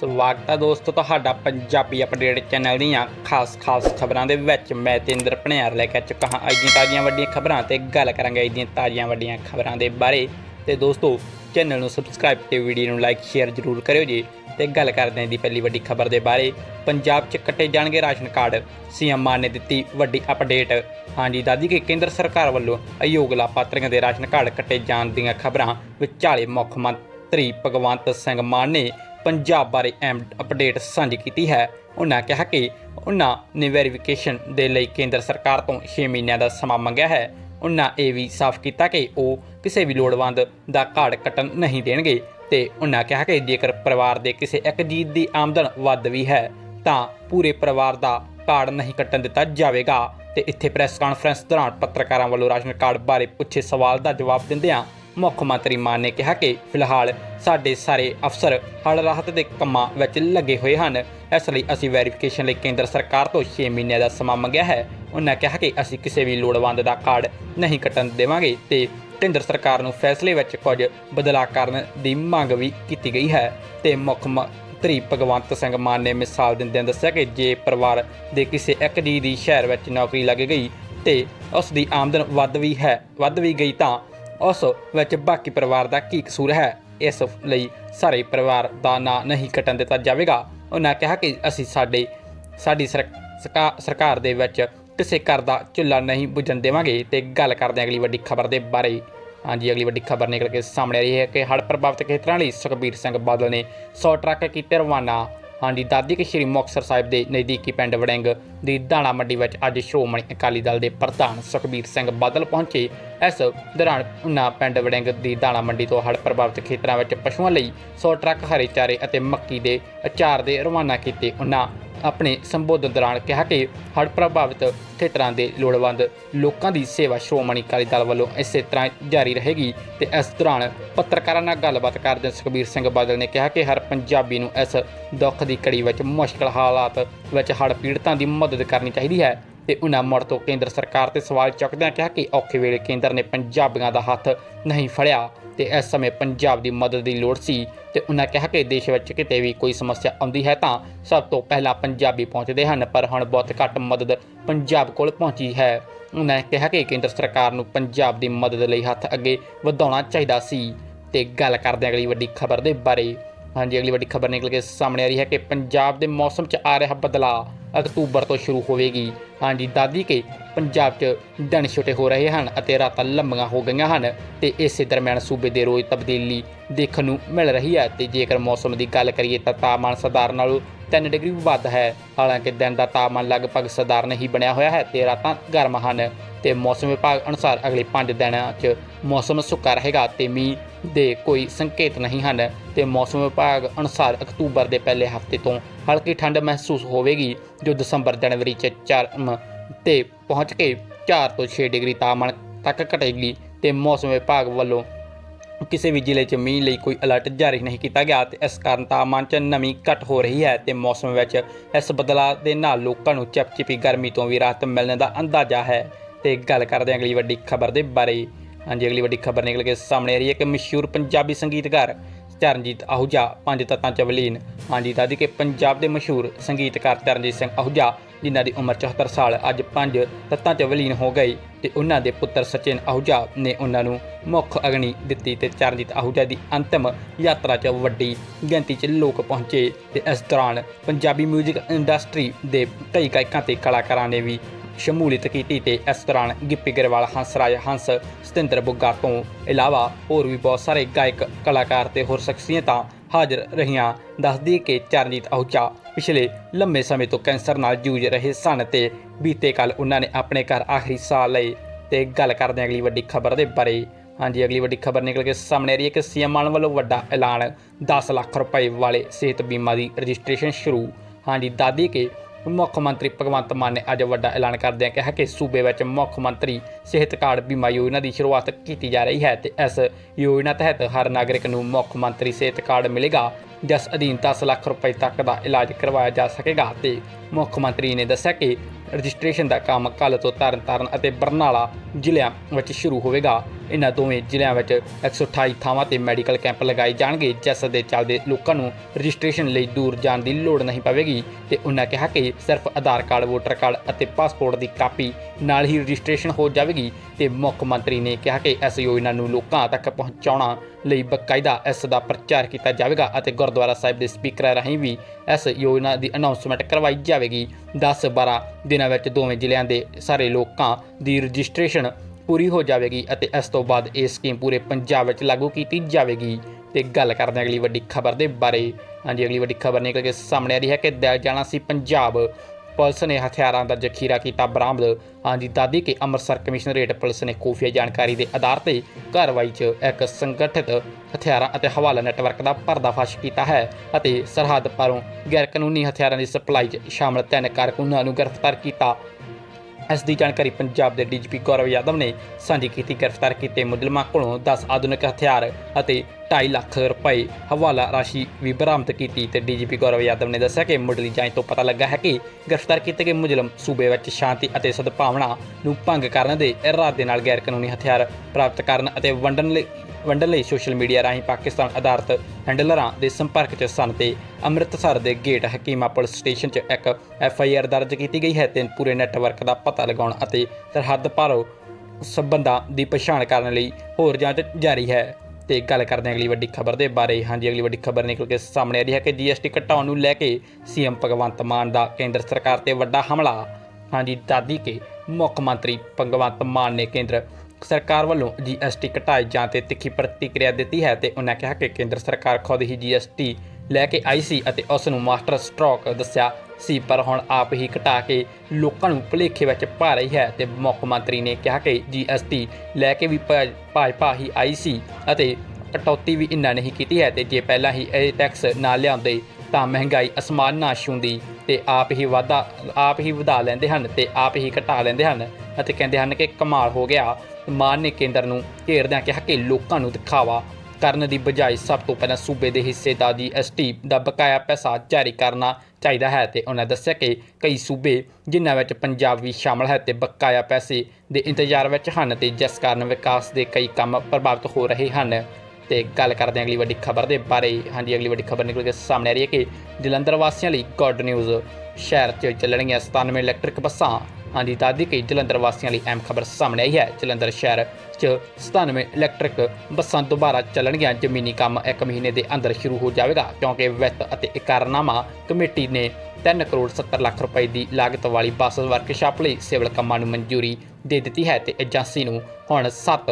ਸਵਾਗਤ ਹੈ ਦੋਸਤੋ ਤੁਹਾਡਾ ਪੰਜਾਬੀ ਅਪਡੇਟ ਚੈਨਲ ਦੀਆਂ ਖਾਸ-ਖਾਸ ਖਬਰਾਂ ਦੇ ਵਿੱਚ। ਮੈਂ ਤੇਂਦਰ ਭਣਿਆਰ ਲੈ ਕੇ ਚੁੱਕਾ ਹਾਂ ਅੱਜ ਦੀਆਂ ਤਾਜ਼ੀਆਂ ਵੱਡੀਆਂ ਖਬਰਾਂ ਤੇ ਗੱਲ ਕਰਾਂਗੇ ਅੱਜ ਦੀਆਂ ਤਾਜ਼ੀਆਂ ਵੱਡੀਆਂ ਖਬਰਾਂ ਦੇ ਬਾਰੇ। ਤੇ ਦੋਸਤੋ, ਚੈਨਲ ਨੂੰ ਸਬਸਕ੍ਰਾਈਬ ਤੇ ਵੀਡੀਓ ਨੂੰ ਲਾਈਕ ਸ਼ੇਅਰ ਜ਼ਰੂਰ ਕਰਿਓ ਜੀ। ਤੇ ਗੱਲ ਕਰਦੇ ਹਾਂ ਦੀ ਪਹਿਲੀ ਵੱਡੀ ਖਬਰ ਦੇ ਬਾਰੇ। ਪੰਜਾਬ 'ਚ ਕੱਟੇ ਜਾਣਗੇ ਰਾਸ਼ਨ ਕਾਰਡ। ਸੀਐਮ ਮਾਨ ਨੇ ਦਿੱਤੀ ਵੱਡੀ ਅਪਡੇਟ ਹਾਂਜੀ, ਦਾਦੀ ਕੇ ਕੇਂਦਰ ਸਰਕਾਰ ਵੱਲੋਂ ਅਯੋਗ ਲਾਭਪਾਤਰੀਆਂ ਦੇ ਰਾਸ਼ਨ ਕਾਰਡ ਕੱਟੇ ਜਾਣ ਦੀਆਂ ਖਬਰਾਂ ਵਿਚਾਲੇ ਮੁੱਖ ਮੰਤਰੀ ਭਗਵੰਤ ਸਿੰਘ ਮਾਨ ਨੇ ਪੰਜਾਬ ਬਾਰੇ ਅਹਿਮ ਅਪਡੇਟ ਸਾਂਝੀ ਕੀਤੀ ਹੈ। ਉਹਨਾਂ ਕਿਹਾ ਕਿ ਉਹਨਾਂ ਨੇ ਵੈਰੀਫਿਕੇਸ਼ਨ ਦੇ ਲਈ ਕੇਂਦਰ ਸਰਕਾਰ ਤੋਂ 6 ਮਹੀਨਿਆਂ ਦਾ ਸਮਾਂ ਮੰਗਿਆ ਹੈ। ਉਹਨਾਂ ਇਹ ਵੀ ਸਾਫ਼ ਕੀਤਾ ਕਿ ਉਹ ਕਿਸੇ ਵੀ ਲੋੜਵੰਦ ਦਾ ਕਾਰਡ ਕੱਟਣ ਨਹੀਂ ਦੇਣਗੇ ਤੇ ਉਹਨਾਂ ਕਿਹਾ ਕਿ ਜੇਕਰ ਪਰਿਵਾਰ ਦੇ ਕਿਸੇ ਇੱਕ ਜੀਤ ਦੀ ਆਮਦਨ ਵੱਧ ਵੀ ਹੈ, ਤਾਂ ਪੂਰੇ ਪਰਿਵਾਰ ਦਾ ਕਾਰਡ ਨਹੀਂ ਕੱਟਣ ਦਿੱਤਾ ਜਾਵੇਗਾ। ਤੇ ਇੱਥੇ ਪ੍ਰੈਸ ਕਾਨਫਰੰਸ ਦੌਰਾਨ ਪੱਤਰਕਾਰਾਂ ਵੱਲੋਂ ਰਾਸ਼ਨ ਕਾਰਡ ਬਾਰੇ ਪੁੱਛੇ ਸਵਾਲ ਦਾ ਜਵਾਬ ਦਿੰਦਿਆਂ ਮੁੱਖ ਮੰਤਰੀ ਮਾਨ ਨੇ ਕਿਹਾ ਕਿ ਫਿਲਹਾਲ ਸਾਡੇ ਸਾਰੇ ਅਫਸਰ ਹੜ੍ਹ ਰਾਹਤ ਦੇ ਕੰਮਾਂ ਵਿੱਚ ਲੱਗੇ ਹੋਏ ਹਨ। ਇਸ ਲਈ ਅਸੀਂ ਵੈਰੀਫਿਕੇਸ਼ਨ ਲਈ ਕੇਂਦਰ ਸਰਕਾਰ ਤੋਂ 6 ਮਹੀਨਿਆਂ ਦਾ ਸਮਾਂ ਮੰਗਿਆ ਹੈ। ਉਹਨਾਂ ਕਿਹਾ ਕਿ ਅਸੀਂ ਕਿਸੇ ਵੀ ਲੋੜਵੰਦ ਦਾ ਕਾਰਡ ਨਹੀਂ ਕੱਟਣ ਦੇਵਾਂਗੇ ਤੇ ਕੇਂਦਰ ਸਰਕਾਰ ਨੂੰ ਫੈਸਲੇ ਵਿੱਚ ਕੁਝ ਬਦਲਾਅ ਕਰਨ ਦੀ ਮੰਗ ਵੀ ਕੀਤੀ ਗਈ ਹੈ ਤੇ ਮੁੱਖ ਮੰਤਰੀ ਭਗਵੰਤ ਸਿੰਘ ਮਾਨ ਨੇ ਮਿਸਾਲ ਦਿੰਦਿਆਂ ਦੱਸਿਆ ਕਿ ਜੇ ਪਰਿਵਾਰ ਦੇ ਕਿਸੇ ਇੱਕ ਜੀ ਦੀ ਸ਼ਹਿਰ ਵਿੱਚ ਨੌਕਰੀ ਲੱਗ ਗਈ ਤੇ ਉਸ ਦੀ ਆਮਦਨ ਵੱਧ ਵੀ ਹੈ, ਵੱਧ ਵੀ ਗਈ ਤਾਂ ਉਸ ਵਿੱਚ ਬਾਕੀ ਪਰਿਵਾਰ ਦਾ ਕੀ ਕਸੂਰ ਹੈ? ਇਸ ਲਈ ਸਾਰੇ ਪਰਿਵਾਰ ਦਾ ਨਾਂ ਨਹੀਂ ਕੱਟਣ ਦਿੱਤਾ ਜਾਵੇਗਾ। ਉਹਨਾਂ ਕਿਹਾ ਕਿ ਅਸੀਂ ਸਾਡੇ, ਸਾਡੀ ਸਰਕ- ਸਰਕਾਰ ਦੇ ਵਿੱਚ ਕਿਸੇ ਘਰ ਦਾ ਚੁੱਲ੍ਹਾ ਨਹੀਂ ਬੁਝਣ ਦੇਵਾਂਗੇ ਤੇ ਗੱਲ ਕਰਦੇ ਹਾਂ ਅਗਲੀ ਵੱਡੀ ਖਬਰ ਦੇ ਬਾਰੇ। ਹਾਂਜੀ, ਅਗਲੀ ਵੱਡੀ ਖਬਰ ਨਿਕਲ ਕੇ ਸਾਹਮਣੇ ਆ ਰਹੀ ਹੈ ਕਿ ਹੜ੍ਹ ਪ੍ਰਭਾਵਿਤ ਖੇਤਰਾਂ ਲਈ ਸੁਖਬੀਰ ਸਿੰਘ ਬਾਦਲ ਨੇ 100 ਟਰੱਕ ਕੀਤੇ ਰਵਾਨਾ ਹਾਂਜੀ, ਦਾਦੀ ਕੇ ਸ਼੍ਰੀ ਮੁਕਤਸਰ ਸਾਹਿਬ ਦੇ ਨਜ਼ਦੀਕੀ ਪਿੰਡ ਵੜਿੰਗ ਦੀ ਦਾਣਾ ਮੰਡੀ ਵਿੱਚ ਅੱਜ ਸ਼੍ਰੋਮਣੀ ਅਕਾਲੀ ਦਲ ਦੇ ਪ੍ਰਧਾਨ ਸੁਖਬੀਰ ਸਿੰਘ ਬਾਦਲ ਪਹੁੰਚੇ। ਇਸ ਦੌਰਾਨ ਉਹਨਾਂ ਪਿੰਡ ਵੜਿੰਗ ਦੀ ਦਾਣਾ ਮੰਡੀ ਤੋਂ ਹੜ੍ਹ ਪ੍ਰਭਾਵਿਤ ਖੇਤਰਾਂ ਵਿੱਚ ਪਸ਼ੂਆਂ ਲਈ 100 ਟਰੱਕ ਹਰੇ ਚਾਰੇ ਅਤੇ ਮੱਕੀ ਦੇ ਅਚਾਰ ਦੇ ਰਵਾਨਾ ਕੀਤੇ। ਉਹਨਾਂ ਆਪਣੇ ਸੰਬੋਧਨ ਦੌਰਾਨ ਕਿਹਾ ਕਿ ਹੜ੍ਹ ਪ੍ਰਭਾਵਿਤ ਖੇਤਰਾਂ ਦੇ ਲੋੜਵੰਦ ਲੋਕਾਂ ਦੀ ਸੇਵਾ ਸ਼੍ਰੋਮਣੀ ਅਕਾਲੀ ਦਲ ਵੱਲੋਂ ਇਸੇ ਤਰ੍ਹਾਂ ਜਾਰੀ ਰਹੇਗੀ ਤੇ ਇਸ ਦੌਰਾਨ ਪੱਤਰਕਾਰਾਂ ਨਾਲ ਗੱਲਬਾਤ ਕਰਦੇ ਸੁਖਬੀਰ ਸਿੰਘ ਬਾਦਲ ਨੇ ਕਿਹਾ ਕਿ ਹਰ ਪੰਜਾਬੀ ਨੂੰ ਇਸ ਦੁੱਖ ਦੀ ਕੜੀ ਵਿੱਚ ਮੁਸ਼ਕਲ ਹਾਲਾਤ ਵਿੱਚ ਹੜ੍ਹ ਪੀੜਤਾਂ ਦੀ ਮਦਦ ਕਰਨੀ ਚਾਹੀਦੀ ਹੈ। ਤੇ ਉਹਨਾਂ ਮੁੜ ਤੋਂ ਕੇਂਦਰ ਸਰਕਾਰ ਤੇ ਸਵਾਲ ਚੁੱਕਦਿਆਂ ਕਿਹਾ ਕਿ ਔਖੇ ਵੇਲੇ ਕੇਂਦਰ ਨੇ ਪੰਜਾਬੀਆਂ ਦਾ ਹੱਥ ਨਹੀਂ ਫੜਿਆ ਤੇ ਇਸ ਸਮੇਂ ਪੰਜਾਬ ਦੀ ਮਦਦ ਦੀ ਲੋੜ ਸੀ ਤੇ ਉਹਨਾਂ ਕਿਹਾ ਕਿ ਦੇਸ਼ ਵਿੱਚ ਕਿਤੇ ਵੀ ਕੋਈ ਸਮੱਸਿਆ ਆਉਂਦੀ ਹੈ ਤਾਂ ਸਭ ਤੋਂ ਪਹਿਲਾਂ ਪੰਜਾਬੀ ਪਹੁੰਚਦੇ ਹਨ, ਪਰ ਹੁਣ ਬਹੁਤ ਘੱਟ ਮਦਦ ਪੰਜਾਬ ਕੋਲ ਪਹੁੰਚੀ ਹੈ। ਉਹਨਾਂ ਕਿਹਾ ਕਿ ਕੇਂਦਰ ਸਰਕਾਰ ਨੂੰ ਪੰਜਾਬ ਦੀ ਮਦਦ ਲਈ ਹੱਥ ਅੱਗੇ ਵਧਾਉਣਾ ਚਾਹੀਦਾ ਸੀ। ਤੇ ਗੱਲ ਕਰਦੇ ਹਾਂ ਅਗਲੀ ਵੱਡੀ ਖਬਰ ਦੇ ਬਾਰੇ। ਹਾਂਜੀ, ਅਗਲੀ ਵੱਡੀ ਖਬਰ ਨਿਕਲ ਕੇ ਸਾਹਮਣੇ ਆ ਰਹੀ ਹੈ ਕਿ ਪੰਜਾਬ ਦੇ ਮੌਸਮ 'ਚ ਆ ਰਿਹਾ ਬਦਲਾਅ। ਅਕਤੂਬਰ ਤੋਂ ਸ਼ੁਰੂ ਹੋਵੇਗੀ। ਹਾਂਜੀ, ਦਾਦੀ ਕੇ ਪੰਜਾਬ 'ਚ ਦਿਨ ਛੋਟੇ ਹੋ ਰਹੇ ਹਨ ਅਤੇ ਰਾਤਾਂ ਲੰਬੀਆਂ ਹੋ ਗਈਆਂ ਹਨ ਤੇ ਇਸੇ ਦਰਮਿਆਨ ਸੂਬੇ ਦੇ ਰੋਜ਼ ਤਬਦੀਲੀ ਦੇਖਣ ਨੂੰ ਮਿਲ ਰਹੀ ਹੈ ਤੇ ਜੇਕਰ ਮੌਸਮ ਦੀ ਗੱਲ ਕਰੀਏ ਤਾਂ ਤਾਪਮਾਨ ਸਧਾਰਨ ਨਾਲੋਂ 3 ਡਿਗਰੀ ਵੱਧ ਹੈ। ਹਾਲਾਂਕਿ ਦਿਨ ਦਾ ਤਾਪਮਾਨ ਲਗਭਗ ਸਧਾਰਨ ਹੀ ਬਣਿਆ ਹੋਇਆ ਹੈ ਤੇ ਰਾਤਾਂ ਗਰਮ ਹਨ ਤੇ ਮੌਸਮ ਵਿਭਾਗ ਅਨੁਸਾਰ ਅਗਲੇ 5 ਦਿਨਾਂ 'ਚ ਮੌਸਮ ਸੁੱਕਾ ਰਹੇਗਾ ਤੇ ਮੀਂਹ ਦੇ ਕੋਈ ਸੰਕੇਤ ਨਹੀਂ ਹਨ ਤੇ ਮੌਸਮ ਵਿਭਾਗ ਅਨੁਸਾਰ ਅਕਤੂਬਰ ਦੇ ਪਹਿਲੇ ਹਫ਼ਤੇ ਤੋਂ ਹਲਕੀ ਠੰਡ ਮਹਿਸੂਸ ਹੋਵੇਗੀ, ਜੋ ਦਸੰਬਰ, ਜਨਵਰੀ 'ਚ ਚਰਮ ਤੇ ਪਹੁੰਚ ਕੇ 4 ਤੋਂ 6 ਡਿਗਰੀ ਤਾਪਮਾਨ ਤੱਕ ਘਟੇਗੀ ਤੇ ਮੌਸਮ ਵਿਭਾਗ ਵੱਲੋਂ ਕਿਸੇ ਵੀ ਜ਼ਿਲ੍ਹੇ 'ਚ ਮੀਂਹ ਲਈ ਕੋਈ ਅਲਰਟ ਜਾਰੀ ਨਹੀਂ ਕੀਤਾ ਗਿਆ ਤੇ ਇਸ ਕਾਰਨ ਤਾਪਮਾਨ 'ਚ ਨਮੀ ਘਟ ਹੋ ਰਹੀ ਹੈ ਤੇ ਮੌਸਮ ਵਿੱਚ ਇਸ ਬਦਲਾਅ ਦੇ ਨਾਲ ਲੋਕਾਂ ਨੂੰ ਚਪਚਪੀ ਗਰਮੀ ਤੋਂ ਵੀ ਰਾਹਤ ਮਿਲਣ ਦਾ ਅੰਦਾਜ਼ਾ ਹੈ। ਤੇ ਗੱਲ ਕਰਦੇ ਹਾਂ ਅਗਲੀ ਵੱਡੀ ਖਬਰ ਦੇ ਬਾਰੇ। ਹਾਂਜੀ, ਅਗਲੀ ਵੱਡੀ ਖਬਰ ਨਿਕਲ ਕੇ ਸਾਹਮਣੇ ਆ ਰਹੀ ਹੈ ਕਿ ਮਸ਼ਹੂਰ ਪੰਜਾਬੀ ਸੰਗੀਤਕਾਰ ਚਰਨਜੀਤ ਆਹੂਜਾ, ਪੰਜ ਤੱਤਾਂ ਚ ਵਲੀਨ ਹਾਂਜੀ ਦਾਦੀ ਕੇ ਪੰਜਾਬ ਦੇ ਮਸ਼ਹੂਰ ਸੰਗੀਤਕਾਰ ਚਰਨਜੀਤ ਸਿੰਘ ਆਹੂਜਾ, ਜਿਨ੍ਹਾਂ ਦੀ ਉਮਰ 74 ਸਾਲ, ਅੱਜ ਪੰਜ ਤੱਤਾਂ ਚ ਵਲੀਨ ਹੋ ਗਈ ਤੇ ਉਹਨਾਂ ਦੇ ਪੁੱਤਰ ਸਚਿਨ ਆਹੂਜਾ ਨੇ ਉਹਨਾਂ ਨੂੰ ਮੁੱਖ ਅਗਨੀ ਦਿੱਤੀ ਤੇ ਚਰਨਜੀਤ ਆਹੂਜਾ ਦੀ ਅੰਤਿਮ ਯਾਤਰਾ 'ਚ ਵੱਡੀ ਗਿਣਤੀ 'ਚ ਲੋਕ ਪਹੁੰਚੇ ਤੇ ਇਸ ਦੌਰਾਨ ਪੰਜਾਬੀ 뮤직 ਇੰਡਸਟਰੀ ਦੇ ਕਈ ਗਾਇਕਾਂ ਤੇ ਕਲਾਕਾਰਾਂ ਨੇ ਵੀ ਸ਼ਮੂਲੀਅਤ ਕੀਤੀ ਤੇ ਇਸ ਦੌਰਾਨ ਗਿੱਪੀ ਗਰੇਵਾਲ ਹੰਸਰਾਜ ਹੰਸ ਸਤਿੰਦਰ ਬੁੱਗਾ ਤੋਂ ਇਲਾਵਾ ਹੋਰ ਵੀ ਬਹੁਤ ਸਾਰੇ ਗਾਇਕ, ਕਲਾਕਾਰ ਤੇ ਹੋਰ ਸ਼ਖਸੀਅਤਾਂ ਹਾਜ਼ਰ ਰਹੀਆਂ। ਦੱਸਦੀ ਕਿ ਚਰਨਜੀਤ ਆਹੂਜਾ ਪਿਛਲੇ ਲੰਮੇ ਸਮੇਂ ਤੋਂ ਕੈਂਸਰ ਨਾਲ ਜੂਝ ਰਹੇ ਸਨ ਤੇ ਬੀਤੇ ਕੱਲ ਉਹਨਾਂ ਨੇ ਆਪਣੇ ਘਰ ਆਖਰੀ ਸਾਹ ਲਏ ਤੇ ਗੱਲ ਕਰਦੇ ਹਾਂ ਅਗਲੀ ਵੱਡੀ ਖਬਰ ਦੇ ਬਾਰੇ। ਹਾਂਜੀ, ਅਗਲੀ ਵੱਡੀ ਖਬਰ ਨਿਕਲ ਕੇ ਸਾਹਮਣੇ ਆ ਰਹੀ ਹੈ ਕਿ ਸੀਐਮ ਮਾਨ ਵੱਲੋਂ ਵੱਡਾ ਐਲਾਨ 10 ਲੱਖ ਰੁਪਏ ਵਾਲੇ ਸਿਹਤ ਬੀਮਾ ਦੀ ਰਜਿਸਟ੍ਰੇਸ਼ਨ ਸ਼ੁਰੂ। ਹਾਂਜੀ ਦਾਦੀ ਕੇ ਮੁੱਖ ਮੰਤਰੀ ਭਗਵੰਤ ਮਾਨ ਨੇ ਅੱਜ ਵੱਡਾ ਐਲਾਨ ਕਰਦਿਆਂ ਕਿਹਾ ਕਿ ਸੂਬੇ ਵਿੱਚ ਮੁੱਖ ਮੰਤਰੀ ਸਿਹਤ ਕਾਰਡ ਬੀਮਾ ਯੋਜਨਾ ਦੀ ਸ਼ੁਰੂਆਤ ਕੀਤੀ ਜਾ ਰਹੀ ਹੈ ਤੇ ਇਸ ਯੋਜਨਾ ਤਹਿਤ ਹਰ ਨਾਗਰਿਕ ਨੂੰ ਮੁੱਖ ਮੰਤਰੀ ਸਿਹਤ ਕਾਰਡ ਮਿਲੇਗਾ, ਜਿਸ ਅਧੀਨ 10 ਲੱਖ ਰੁਪਏ ਤੱਕ ਦਾ ਇਲਾਜ ਕਰਵਾਇਆ ਜਾ ਸਕੇਗਾ ਤੇ ਮੁੱਖ ਮੰਤਰੀ ਨੇ ਦੱਸਿਆ ਕਿ ਰਜਿਸਟ੍ਰੇਸ਼ਨ ਦਾ ਕੰਮ ਕੱਲ੍ਹ ਤੋਂ ਤਰਨਤਾਰਨ ਅਤੇ ਬਰਨਾਲਾ ਜ਼ਿਲ੍ਹਿਆਂ ਵਿੱਚ ਸ਼ੁਰੂ ਹੋਵੇਗਾ। ਇਹਨਾਂ ਦੋਵੇਂ ਜ਼ਿਲ੍ਹਿਆਂ ਵਿੱਚ 128 ਥਾਵਾਂ ਤੇ ਮੈਡੀਕਲ ਕੈਂਪ ਲਗਾਏ ਜਾਣਗੇ, ਜਿਸ ਦੇ ਚੱਲਦੇ ਲੋਕਾਂ ਨੂੰ ਰਜਿਸਟ੍ਰੇਸ਼ਨ ਲਈ ਦੂਰ ਜਾਣ ਦੀ ਲੋੜ ਨਹੀਂ ਪਵੇਗੀ ਤੇ ਉਹਨਾਂ ਕਿਹਾ ਕਿ ਸਿਰਫ ਆਧਾਰ ਕਾਰਡ, ਵੋਟਰ ਕਾਰਡ ਅਤੇ ਪਾਸਪੋਰਟ ਦੀ ਕਾਪੀ ਨਾਲ ਹੀ ਰਜਿਸਟ੍ਰੇਸ਼ਨ ਹੋ ਜਾਵੇਗੀ ਤੇ ਮੁੱਖ ਮੰਤਰੀ ਨੇ ਕਿਹਾ ਕਿ ਇਸ ਯੋਜਨਾ ਨੂੰ ਲੋਕਾਂ ਤੱਕ ਪਹੁੰਚਾਉਣਾ ਲਈ ਬਕਾਇਦਾ ਇਸ ਦਾ ਪ੍ਰਚਾਰ ਕੀਤਾ ਜਾਵੇਗਾ ਅਤੇ ਗੁਰਦੁਆਰਾ ਸਾਹਿਬ ਦੇ ਸਪੀਕਰਾਂ ਰਾਹੀਂ ਵੀ ਇਸ ਯੋਜਨਾ ਦੀ ਅਨਾਉਂਸਮੈਂਟ ਕਰਵਾਈ ਜਾਵੇਗੀ। 10-12 ਦਿਨਾਂ ਵਿੱਚ ਦੋਵੇਂ ਜ਼ਿਲ੍ਹਿਆਂ ਦੇ ਸਾਰੇ ਲੋਕਾਂ ਦੀ ਰਜਿਸਟ੍ਰੇਸ਼ਨ ਪੂਰੀ ਹੋ ਜਾਵੇਗੀ ਅਤੇ ਇਸ ਤੋਂ ਬਾਅਦ ਇਹ ਸਕੀਮ ਪੂਰੇ ਪੰਜਾਬ ਵਿੱਚ ਲਾਗੂ ਕੀਤੀ ਜਾਵੇਗੀ। ਤੇ ਗੱਲ ਕਰਦੇ ਹਾਂ ਅਗਲੀ ਵੱਡੀ ਖਬਰ ਦੇ ਬਾਰੇ। ਹਾਂਜੀ, ਅਗਲੀ ਵੱਡੀ ਖਬਰ ਨਿਕਲ ਕੇ ਸਾਹਮਣੇ ਆ ਰਹੀ ਹੈ ਕਿ ਦਿਲ ਜਾਣਾ ਸੀ ਪੰਜਾਬ। ਪੁਲਿਸ ਨੇ ਹਥਿਆਰਾਂ ਦਾ ਜ਼ਖੀਰਾ ਕੀਤਾ ਬਰਾਮਦ। ਹਾਂਜੀ ਦਾਦੀ ਕਿ ਅੰਮ੍ਰਿਤਸਰ ਕਮਿਸ਼ਨਰੇਟ ਪੁਲਿਸ ਨੇ ਖੂਫੀਆ ਜਾਣਕਾਰੀ ਦੇ ਆਧਾਰ ਤੇ ਕਾਰਵਾਈ 'ਚ ਇੱਕ ਸੰਗਠਿਤ ਹਥਿਆਰਾਂ ਅਤੇ ਹਵਾਲਾ ਨੈਟਵਰਕ ਦਾ ਪਰਦਾਫਾਸ਼ ਕੀਤਾ ਹੈ ਅਤੇ ਸਰਹੱਦ ਪਾਰੋਂ ਗੈਰ ਕਾਨੂੰਨੀ ਹਥਿਆਰਾਂ ਦੀ ਸਪਲਾਈ 'ਚ ਸ਼ਾਮਲ ਤਿੰਨ ਕਾਰਕੁਨਾਂ ਨੂੰ ਗ੍ਰਿਫਤਾਰ ਕੀਤਾ। ਇਸ ਦੀ ਜਾਣਕਾਰੀ ਪੰਜਾਬ ਦੇ ਡੀਜੀਪੀ ਗੌਰਵ ਯਾਦਵ ਨੇ ਸਾਂਝੀ ਕੀਤੀ, ਗ੍ਰਿਫਤਾਰ ਕੀਤੇ ਮੁਲਜ਼ਮਾਂ ਕੋਲੋਂ 10 ਆਧੁਨਿਕ ਹਥਿਆਰ ਅਤੇ 2.5 ਲੱਖ ਰੁਪਏ ਹਵਾਲਾ ਰਾਸ਼ੀ ਵੀ ਬਰਾਮਦ ਕੀਤੀ ਤੇ ਡੀਜੀਪੀ ਗੌਰਵ ਯਾਦਵ ਨੇ ਦੱਸਿਆ ਕਿ ਮੁੱਢਲੀ ਜਾਂਚ ਤੋਂ ਪਤਾ ਲੱਗਾ ਹੈ ਕਿ ਗ੍ਰਿਫਤਾਰ ਕੀਤੇ ਗਏ ਮੁਲਜ਼ਮ ਸੂਬੇ ਵਿੱਚ ਸ਼ਾਂਤੀ ਅਤੇ ਸਦਭਾਵਨਾ ਨੂੰ ਭੰਗ ਕਰਨ ਦੇ ਇਰਾਦੇ ਨਾਲ ਗੈਰ ਕਾਨੂੰਨੀ ਹਥਿਆਰ ਪ੍ਰਾਪਤ ਕਰਨ ਅਤੇ ਵੰਡਣ ਲਈ ਵੰਡਣ ਲਈ ਸੋਸ਼ਲ ਮੀਡੀਆ ਰਾਹੀਂ ਪਾਕਿਸਤਾਨ ਆਧਾਰਿਤ ਹੈਂਡਲਰਾਂ ਦੇ ਸੰਪਰਕ 'ਚ ਸਨ ਤੇ ਅੰਮ੍ਰਿਤਸਰ ਦੇ ਗੇਟ ਹਕੀਮਾ ਪੁਲਿਸ ਸਟੇਸ਼ਨ 'ਚ ਇੱਕ ਐਫ ਆਈ ਆਰ ਦਰਜ ਕੀਤੀ ਗਈ ਹੈ ਤੇ ਪੂਰੇ ਨੈਟਵਰਕ ਦਾ ਪਤਾ ਲਗਾਉਣ ਅਤੇ ਸਰਹੱਦ ਪਾਰੋਂ ਸਬੰਧਾਂ ਦੀ ਪਛਾਣ ਕਰਨ ਲਈ ਹੋਰ ਜਾਂਚ ਜਾਰੀ ਹੈ। ਤੇ ਗੱਲ ਕਰਦੇ ਹਾਂ ਅਗਲੀ ਵੱਡੀ ਖਬਰ ਦੇ ਬਾਰੇ। ਹਾਂਜੀ, ਅਗਲੀ ਵੱਡੀ ਖਬਰ ਨਿਕਲ ਕੇ ਸਾਹਮਣੇ ਆ ਰਹੀ ਹੈ ਕਿ ਜੀਐਸਟੀ ਘਟਾਉਣ ਨੂੰ ਲੈ ਕੇ ਸੀਐਮ ਭਗਵੰਤ ਮਾਨ ਦਾ ਕੇਂਦਰ ਸਰਕਾਰ ਤੇ ਵੱਡਾ ਹਮਲਾ। ਹਾਂਜੀ, ਦਾਦੀ ਕੇ ਮੁੱਖ ਮੰਤਰੀ ਭਗਵੰਤ ਮਾਨ ਨੇ ਕੇਂਦਰ ਸਰਕਾਰ ਵੱਲੋਂ ਜੀਐਸਟੀ ਘਟਾਏ ਜਾਣ ਤੇ ਤਿੱਖੀ ਪ੍ਰਤੀਕਿਰਿਆ ਦਿੱਤੀ ਹੈ ਤੇ ਉਹਨਾਂ ਕਿਹਾ ਕਿ ਕੇਂਦਰ ਸਰਕਾਰ ਖੁਦ ਹੀ ਜੀਐਸਟੀ ਲੈ ਕੇ ਆਈ ਸੀ ਅਤੇ ਉਸ ਨੂੰ ਮਾਸਟਰ ਸਟ੍ਰੋਕ ਦੱਸਿਆ ਸੀ, ਪਰ ਹੁਣ ਆਪ ਹੀ ਘਟਾ ਕੇ ਲੋਕਾਂ ਨੂੰ ਭੁਲੇਖੇ ਵਿੱਚ ਪਾ ਰਹੀ ਹੈ ਤੇ ਮੁੱਖ ਮੰਤਰੀ ਨੇ ਕਿਹਾ ਕਿ ਜੀਐਸਟੀ ਲੈ ਕੇ ਵੀ ਭਾ- ਭਾਜਪਾ ਹੀ ਆਈ ਸੀ ਅਤੇ ਕਟੌਤੀ ਵੀ ਇੰਨਾ ਨਹੀਂ ਕੀਤੀ ਹੈ ਤੇ ਜੇ ਪਹਿਲਾਂ ਹੀ ਇਹ ਟੈਕਸ ਨਾ ਲਿਆਉਂਦੇ ਤਾਂ ਮਹਿੰਗਾਈ ਅਸਮਾਨ ਨਾ ਛੂੰਦੀ ਤੇ ਆਪ ਹੀ ਵਾਧਾ, ਆਪ ਹੀ ਵਧਾ ਲੈਂਦੇ ਹਨ ਤੇ ਆਪ ਹੀ ਘਟਾ ਲੈਂਦੇ ਹਨ ਅਤੇ ਕਹਿੰਦੇ ਹਨ ਕਿ ਕਮਾਲ ਹੋ ਗਿਆ। ਮਾਨ ਨੇ ਕੇਂਦਰ ਨੂੰ ਘੇਰਦਿਆਂ ਕਿਹਾ ਕਿ ਲੋਕਾਂ ਨੂੰ ਦਿਖਾਵਾ ਕਰਨ ਦੀ ਬਜਾਏ ਸਭ ਤੋਂ ਪਹਿਲਾਂ ਸੂਬੇ ਦੇ ਹਿੱਸੇ ਦਾ ਜੀਐਸਟੀ ਦਾ ਬਕਾਇਆ ਪੈਸਾ ਜਾਰੀ ਕਰਨਾ ਚਾਹੀਦਾ ਹੈ ਤੇ ਉਹਨਾਂ ਦੱਸਿਆ ਕਿ ਕਈ ਸੂਬੇ ਜਿਨ੍ਹਾਂ ਵਿੱਚ ਪੰਜਾਬ ਵੀ ਸ਼ਾਮਲ ਹੈ ਤੇ ਬਕਾਇਆ ਪੈਸੇ ਦੇ ਇੰਤਜ਼ਾਰ ਵਿੱਚ ਹਨ ਤੇ ਜਿਸ ਕਾਰਨ ਵਿਕਾਸ ਦੇ ਕਈ ਕੰਮ ਪ੍ਰਭਾਵਿਤ ਹੋ ਰਹੇ ਹਨ। ਤੇ ਗੱਲ ਕਰਦੇ ਹਾਂ ਅਗਲੀ ਵੱਡੀ ਖਬਰ ਦੇ ਬਾਰੇ। ਹਾਂਜੀ, ਅਗਲੀ ਵੱਡੀ ਖਬਰ ਨਿਕਲ ਕੇ ਸਾਹਮਣੇ ਆ ਰਹੀ ਹੈ ਕਿ ਜਲੰਧਰ ਵਾਸੀਆਂ ਲਈ ਗੁੱਡ ਨਿਊਜ਼ ਸ਼ਹਿਰ 'ਚ ਚੱਲਣਗੀਆਂ 97 ਇਲੈਕਟ੍ਰਿਕ ਬੱਸਾਂ। ਹਾਂਜੀ ਦੱਸਦੀ ਕਿ ਜਲੰਧਰ ਵਾਸੀਆਂ ਲਈ ਅਹਿਮ ਖਬਰ ਸਾਹਮਣੇ ਆਈ ਹੈ। ਜਲੰਧਰ ਸ਼ਹਿਰ 'ਚ 97 ਇਲੈਕਟ੍ਰਿਕ ਬੱਸਾਂ ਦੁਬਾਰਾ ਚੱਲਣਗੀਆਂ। ਜ਼ਮੀਨੀ ਕੰਮ 1 ਮਹੀਨੇ ਦੇ ਅੰਦਰ ਸ਼ੁਰੂ ਹੋ ਜਾਵੇਗਾ। ਕਿਉਂਕਿ ਵਿੱਤ ਅਤੇ ਇਕਰਾਰਨਾਮਾ ਕਮੇਟੀ ਨੇ 3 ਕਰੋੜ 70 ਲੱਖ ਰੁਪਏ ਦੀ ਲਾਗਤ ਵਾਲੀ ਬੱਸ ਵਰਕਸ਼ਾਪ ਲਈ ਸਿਵਲ ਕੰਮਾਂ ਨੂੰ ਮਨਜ਼ੂਰੀ ਦੇ ਦਿੱਤੀ ਹੈ ਤੇ ਏਜੰਸੀ ਨੂੰ ਹੁਣ 7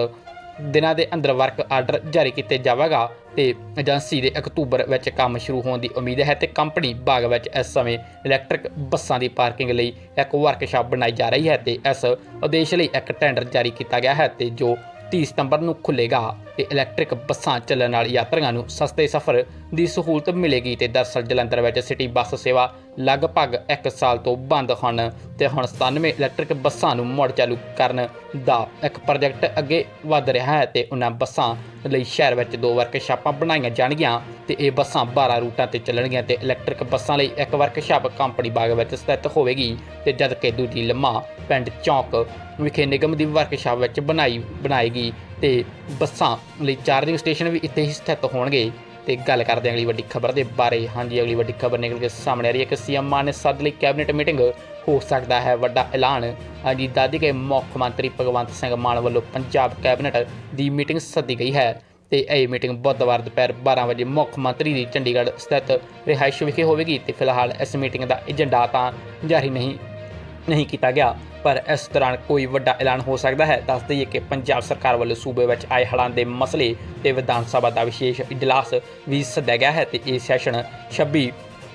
ਦਿਨਾਂ ਦੇ ਅੰਦਰ ਵਰਕ ਆਰਡਰ ਜਾਰੀ ਕੀਤੇ ਜਾਵੇਗਾ ਤੇ ਏਜੰਸੀ ਦੇ ਅਕਤੂਬਰ ਵਿੱਚ ਕੰਮ ਸ਼ੁਰੂ ਹੋਣ ਦੀ ਉਮੀਦ ਹੈ ਤੇ ਕੰਪਨੀ ਬਾਗ ਵਿੱਚ ਇਸ ਸਮੇਂ ਇਲੈਕਟ੍ਰਿਕ ਬੱਸਾਂ ਦੀ ਪਾਰਕਿੰਗ ਲਈ ਇੱਕ ਵਰਕਸ਼ਾਪ ਬਣਾਈ ਜਾ ਰਹੀ ਹੈ ਤੇ ਇਸ ਉਦੇਸ਼ ਲਈ ਇੱਕ ਟੈਂਡਰ ਜਾਰੀ ਕੀਤਾ ਗਿਆ ਹੈ ਤੇ ਜੋ 30 ਸਤੰਬਰ ਨੂੰ ਖੁੱਲੇਗਾ ਤੇ ਇਲੈਕਟ੍ਰਿਕ ਬੱਸਾਂ ਚੱਲਣ ਨਾਲ ਯਾਤਰੀਆਂ ਨੂੰ ਸਸਤੇ ਸਫ਼ਰ ਦੀ ਸਹੂਲਤ ਮਿਲੇਗੀ ਤੇ ਦਰਸਲ ਜਲੰਧਰ ਵਿੱਚ ਸਿਟੀ ਬੱਸ ਸੇਵਾ ਲਗਭਗ 1 ਸਾਲ ਤੋਂ ਬੰਦ ਹਨ ਤੇ ਹੁਣ 97 ਇਲੈਕਟ੍ਰਿਕ ਬੱਸਾਂ ਨੂੰ ਮੁੜ ਚਾਲੂ ਕਰਨ ਦਾ ਇੱਕ ਪ੍ਰੋਜੈਕਟ ਅੱਗੇ ਵਧ ਰਿਹਾ ਹੈ ਤੇ ਉਹਨਾਂ ਬੱਸਾਂ ਲਈ ਸ਼ਹਿਰ ਵਿੱਚ ਦੋ ਵਰਕਸ਼ਾਪਾਂ ਬਣਾਈਆਂ ਜਾਣਗੀਆਂ ਤੇ ਇਹ ਬੱਸਾਂ 12 ਰੂਟਾਂ ਤੇ ਚੱਲਣਗੀਆਂ ਤੇ ਇਲੈਕਟ੍ਰਿਕ ਬੱਸਾਂ ਲਈ ਇੱਕ ਵਰਕਸ਼ਾਪ ਕੰਪਨੀ ਬਾਗ ਵਿੱਚ ਸਥਿਤ ਹੋਵੇਗੀ ਤੇ ਜਦਕਿ ਦੂਜੀ ਲੰਮਾ ਪਿੰਡ ਚੌਕ ਵਿਖੇ ਨਿਗਮ ਦੀ ਵਰਕਸ਼ਾਪ ਵਿੱਚ ਬਣਾਈ ਬਣਾਏਗੀ ਤੇ ਬੱਸਾਂ ਲਈ ਚਾਰਜਿੰਗ ਸਟੇਸ਼ਨ ਵੀ ਇੱਥੇ ਹੀ ਸਥਿਤ ਹੋਣਗੇ। ਤੇ ਗੱਲ ਕਰਦੇ ਹਾਂ ਅਗਲੀ ਵੱਡੀ ਖਬਰ ਦੇ ਬਾਰੇ। ਹਾਂਜੀ, ਅਗਲੀ ਵੱਡੀ ਖਬਰ ਨਿਕਲ ਕੇ ਸਾਹਮਣੇ ਆ ਰਹੀ ਹੈ। ਕਿ ਸੀਐਮ ਮਾਨ ਨੇ ਸੱਦ ਲਈ ਕੈਬਨਿਟ ਮੀਟਿੰਗ। ਹੋ ਸਕਦਾ ਹੈ ਵੱਡਾ ਐਲਾਨ। ਹਾਂਜੀ ਦਾਦੀ ਕੇ ਮੁੱਖ ਮੰਤਰੀ ਭਗਵੰਤ ਸਿੰਘ ਮਾਨ ਵੱਲੋਂ ਪੰਜਾਬ ਕੈਬਨਿਟ ਦੀ ਮੀਟਿੰਗ ਸੱਦੀ ਗਈ ਹੈ। ਤੇ ਇਹ ਮੀਟਿੰਗ ਬੁੱਧਵਾਰ ਦੁਪਹਿਰ 12 ਵਜੇ ਮੁੱਖ ਮੰਤਰੀ ਦੀ ਚੰਡੀਗੜ੍ਹ ਸਥਿਤ ਰਿਹਾਇਸ਼ ਵਿਖੇ ਹੋਵੇਗੀ। ਤੇ ਫਿਲਹਾਲ ਇਸ ਮੀਟਿੰਗ ਦਾ ਏਜੰਡਾ ਤਾਂ ਜਾਰੀ ਨਹੀਂ। ਨਹੀਂ ਕੀਤਾ ਗਿਆ, ਪਰ ਇਸ ਦੌਰਾਨ ਕੋਈ ਵੱਡਾ ਐਲਾਨ ਹੋ ਸਕਦਾ ਹੈ। ਦੱਸ ਦਈਏ ਕਿ ਪੰਜਾਬ ਸਰਕਾਰ ਵੱਲੋਂ ਸੂਬੇ ਵਿੱਚ ਆਏ ਹੜ੍ਹਾਂ ਦੇ ਮਸਲੇ ਤੇ ਵਿਧਾਨ ਸਭਾ ਦਾ ਵਿਸ਼ੇਸ਼ ਇਜਲਾਸ ਵੀ ਸੱਦਿਆ ਗਿਆ ਹੈ ਤੇ ਇਹ ਸੈਸ਼ਨ 26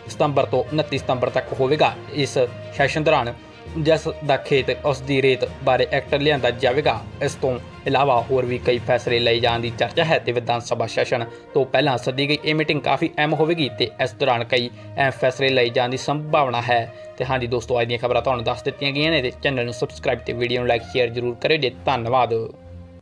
ਸਤੰਬਰ ਤੋਂ 29 ਸਤੰਬਰ ਤੱਕ ਹੋਵੇਗਾ। ਇਸ ਸੈਸ਼ਨ ਦੌਰਾਨ ਜਿਸ ਦਾ ਖੇਤ ਉਸ ਦੀ ਰੇਤ ਬਾਰੇ ਐਕਟ ਲਿਆਂਦਾ ਜਾਵੇਗਾ। ਇਸ ਤੋਂ ਇਲਾਵਾ ਹੋਰ ਵੀ ਕਈ ਫੈਸਲੇ ਲਏ ਜਾਣ ਦੀ ਚਰਚਾ ਹੈ ਤੇ ਵਿਧਾਨ ਸਭਾ ਸੈਸ਼ਨ ਤੋਂ ਪਹਿਲਾਂ ਸੱਦੀ ਗਈ ਇਹ ਮੀਟਿੰਗ ਕਾਫੀ ਅਹਿਮ ਹੋਵੇਗੀ ਤੇ ਇਸ ਦੌਰਾਨ ਕਈ ਅਹਿਮ ਫੈਸਲੇ ਲਏ ਜਾਣ ਦੀ ਸੰਭਾਵਨਾ ਹੈ। ਤੇ ਹਾਂਜੀ ਦੋਸਤੋ, ਅੱਜ ਦੀਆਂ ਖਬਰਾਂ ਤੁਹਾਨੂੰ ਦੱਸ ਦਿੱਤੀਆਂ ਗਈਆਂ ਨੇ ਤੇ ਚੈਨਲ ਨੂੰ ਸਬਸਕ੍ਰਾਈਬ ਤੇ ਵੀਡੀਓ ਨੂੰ ਲਾਈਕ ਸ਼ੇਅਰ ਜ਼ਰੂਰ ਕਰਿਓ। ਜੀ, ਧੰਨਵਾਦ।